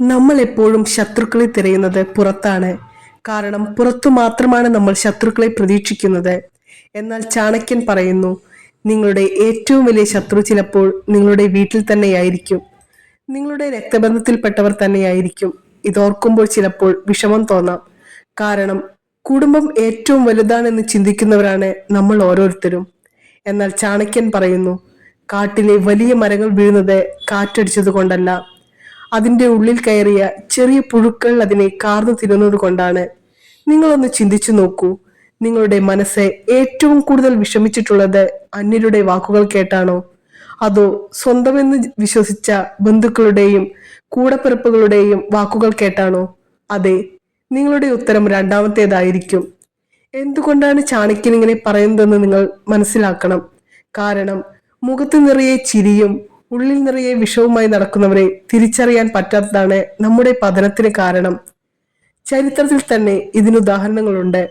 നമ്മൾ എപ്പോഴും ശത്രുക്കളെ തിരയുന്നത് പുറത്താണ്. കാരണം പുറത്തു മാത്രമാണ് നമ്മൾ ശത്രുക്കളെ പ്രതീക്ഷിക്കുന്നത്. എന്നാൽ ചാണക്യൻ പറയുന്നു നിങ്ങളുടെ ഏറ്റവും വലിയ ശത്രു ചിലപ്പോൾ നിങ്ങളുടെ വീട്ടിൽ തന്നെയായിരിക്കും. നിങ്ങളുടെ രക്തബന്ധത്തിൽപ്പെട്ടവർ തന്നെയായിരിക്കും. ഇതോർക്കുമ്പോൾ ചിലപ്പോൾ വിഷമം തോന്നാം. കാരണം കുടുംബം ഏറ്റവും വലുതാണെന്ന് ചിന്തിക്കുന്നവരാണ് നമ്മൾ ഓരോരുത്തരും. എന്നാൽ ചാണക്യൻ പറയുന്നു കാട്ടിലെ വലിയ മരങ്ങൾ വീഴുന്നത് കാറ്റടിച്ചത് കൊണ്ടല്ല അതിന്റെ ഉള്ളിൽ കയറിയ ചെറിയ പുഴുക്കൾ അതിനെ കാർന്നു തിരുന്നത് കൊണ്ടാണ്. നിങ്ങളൊന്ന് ചിന്തിച്ചു നോക്കൂ. നിങ്ങളുടെ മനസ്സ് ഏറ്റവും കൂടുതൽ വിഷമിച്ചിട്ടുള്ളത് അന്യരുടെ വാക്കുകൾ കേട്ടാണോ? അതോ സ്വന്തമെന്ന് വിശ്വസിച്ച ബന്ധുക്കളുടെയും കൂടപ്പിറപ്പുകളുടെയും വാക്കുകൾ കേട്ടാണോ? അതെ നിങ്ങളുടെ ഉത്തരം രണ്ടാമത്തേതായിരിക്കും. എന്തുകൊണ്ടാണ് ചാണക്യൻ ഇങ്ങനെ പറയുന്നതെന്ന് നിങ്ങൾ മനസ്സിലാക്കണം. കാരണം മുഖത്ത് നിറയെ ചിരിയും ഉള്ളിൽ നിറയെ വിഷവുമായി നടക്കുന്നവരെ തിരിച്ചറിയാൻ പറ്റാത്തതാണ് നമ്മുടെ പതനത്തിന് കാരണം. ചരിത്രത്തിൽ തന്നെ ഇതിന് ഉദാഹരണങ്ങളുണ്ട്.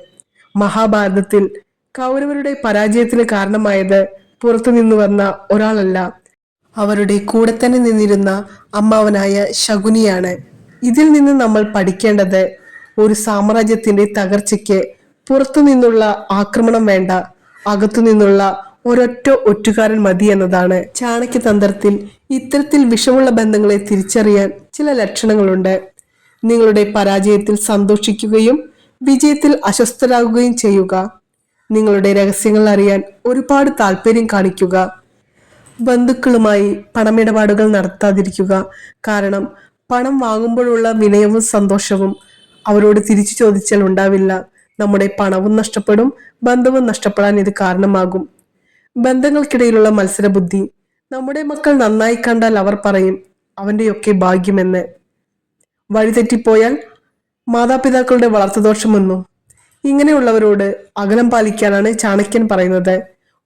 മഹാഭാരതത്തിൽ കൗരവരുടെ പരാജയത്തിന് കാരണമായത് പുറത്തു നിന്ന് വന്ന ഒരാളല്ല. അവരുടെ കൂടെ തന്നെ നിന്നിരുന്ന അമ്മാവനായ ശകുനിയാണ്. ഇതിൽ നിന്ന് നമ്മൾ പഠിക്കേണ്ടത് ഒരു സാമ്രാജ്യത്തിന്റെ തകർച്ചയ്ക്ക് പുറത്തു നിന്നുള്ള ആക്രമണം വേണ്ട അകത്തു നിന്നുള്ള ഒരൊറ്റ ഒറ്റുകാരൻ മതി എന്നതാണ് ചാണക്യ തന്ത്രത്തിൽ ഇത്തരത്തിൽ വിഷമുള്ള ബന്ധങ്ങളെ തിരിച്ചറിയാൻ ചില ലക്ഷണങ്ങളുണ്ട്. നിങ്ങളുടെ പരാജയത്തിൽ സന്തോഷിക്കുകയും വിജയത്തിൽ അസ്വസ്ഥരാകുകയും ചെയ്യുക. നിങ്ങളുടെ രഹസ്യങ്ങൾ അറിയാൻ ഒരുപാട് താല്പര്യം കാണിക്കുക. ബന്ധുക്കളുമായി പണമിടപാടുകൾ നടത്താതിരിക്കുക. കാരണം പണം വാങ്ങുമ്പോഴുള്ള വിനയവും സന്തോഷവും അവരോട് തിരിച്ചു ചോദിച്ചാൽ ഉണ്ടാവില്ല. നമ്മുടെ പണവും നഷ്ടപ്പെടും ബന്ധവും നഷ്ടപ്പെടാൻ ഇത് കാരണമാകും. ബന്ധങ്ങൾക്കിടയിലുള്ള മത്സരബുദ്ധി നമ്മുടെ മക്കൾ നന്നായി കണ്ടാൽ അവർ പറയും അവന്റെയൊക്കെ ഭാഗ്യമെന്ന്. വഴിതെറ്റിപ്പോയാൽ മാതാപിതാക്കളുടെ വളർത്തുദോഷമെന്നും ഇങ്ങനെയുള്ളവരോട് അകലം പാലിക്കാനാണ് ചാണക്യൻ പറയുന്നത്.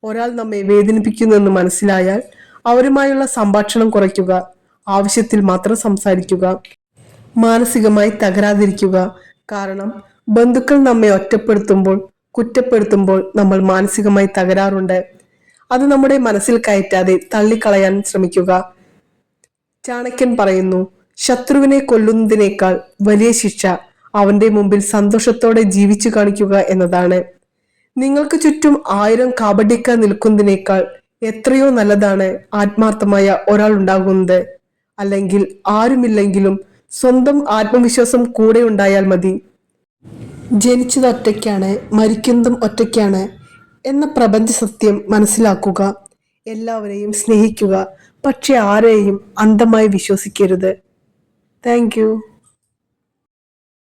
ഒരാൾ നമ്മെ വേദനിപ്പിക്കുന്നെന്ന് മനസ്സിലായാൽ അവരുമായുള്ള സംഭാഷണം കുറയ്ക്കുക ആവശ്യത്തിൽ മാത്രം സംസാരിക്കുക മാനസികമായി തകരാതിരിക്കുക. കാരണം ബന്ധുക്കൾ നമ്മെ ഒറ്റപ്പെടുത്തുമ്പോൾ കുറ്റപ്പെടുത്തുമ്പോൾ നമ്മൾ മാനസികമായി തകരാറുണ്ട്. അത് നമ്മുടെ മനസ്സിൽ കയറ്റാതെ തള്ളിക്കളയാൻ ശ്രമിക്കുക. ചാണക്യൻ പറയുന്നു ശത്രുവിനെ കൊല്ലുന്നതിനേക്കാൾ വലിയ ശിക്ഷ അവന്റെ മുമ്പിൽ സന്തോഷത്തോടെ ജീവിച്ചു കാണിക്കുക എന്നതാണ്. നിങ്ങൾക്ക് ചുറ്റും ആയിരം കാബഡിക്ക നിൽക്കുന്നതിനേക്കാൾ എത്രയോ നല്ലതാണ് ആത്മാർത്ഥമായ ഒരാൾ ഉണ്ടാകുന്നത്. അല്ലെങ്കിൽ ആരുമില്ലെങ്കിലും സ്വന്തം ആത്മവിശ്വാസം കൂടെ ഉണ്ടായാൽ മതി. ജനിച്ചത് ഒറ്റയ്ക്കാണ് മരിക്കുന്നതും ഒറ്റയ്ക്കാണ്. എന്ന പ്രപഞ്ച സത്യം മനസ്സിലാക്കുക എല്ലാവരെയും സ്നേഹിക്കുക പക്ഷെ ആരെയും അന്ധമായി വിശ്വസിക്കരുത്. താങ്ക്